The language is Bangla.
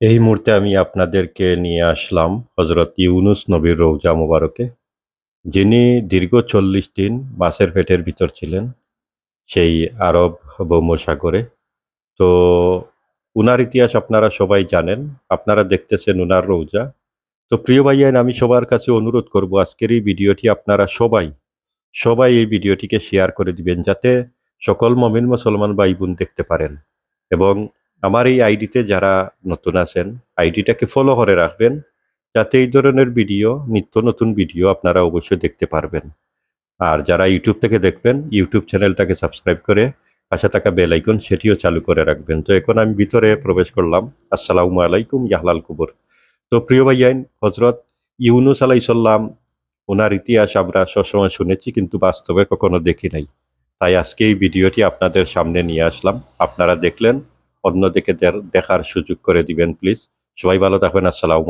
এই মুহূর্তে আমি আপনাদেরকে নিয়ে আসলাম হজরত ইউনুস নবীর রৌজা মোবারকে, যিনি দীর্ঘ চল্লিশ দিন মাছের পেটের ভিতর ছিলেন, সেই আরব ভৌমসাগরে। তো উনার ইতিহাস আপনারা সবাই জানেন, আপনারা দেখতেছেন উনার রৌজা। তো প্রিয় ভাইয়ান, আমি সবার কাছে অনুরোধ করব, আজকের এই ভিডিওটি আপনারা সবাই সবাই এই ভিডিওটিকে শেয়ার করে দিবেন, যাতে সকল মমিন মুসলমান ভাই বোন দেখতে পারেন। এবং আমার এই আইডিতে যারা নতুন আছেন, আইডিটাকে ফলো করে রাখবেন, যাতে এই ধরনের ভিডিও নিত্য নতুন ভিডিও আপনারা অবশ্যই দেখতে পারবেন। আর যারা ইউটিউব থেকে দেখবেন ইউটিউব চ্যানেলটাকে সাবস্ক্রাইব করে পাশে থাকা বেল আইকন সেটিও চালু করে রাখবেন। তো এখন আমি ভিতরে প্রবেশ করলাম। আসসালামু আলাইকুম, ইয়াহলাল কুবর। তো প্রিয় ভাইয়াইন হজরত ইউনুস আলাইসাল্লাম ওনার ইতিহাস আমরা সবসময় শুনেছি, কিন্তু বাস্তবে কখনো দেখি নাই। তাই আজকে এই ভিডিওটি আপনাদের সামনে নিয়ে আসলাম। আপনারা দেখলেন অন্যদিকে দেখার সুযোগ করে দিবেন প্লিজ সবাই ভালো থাকবেন আসসালামু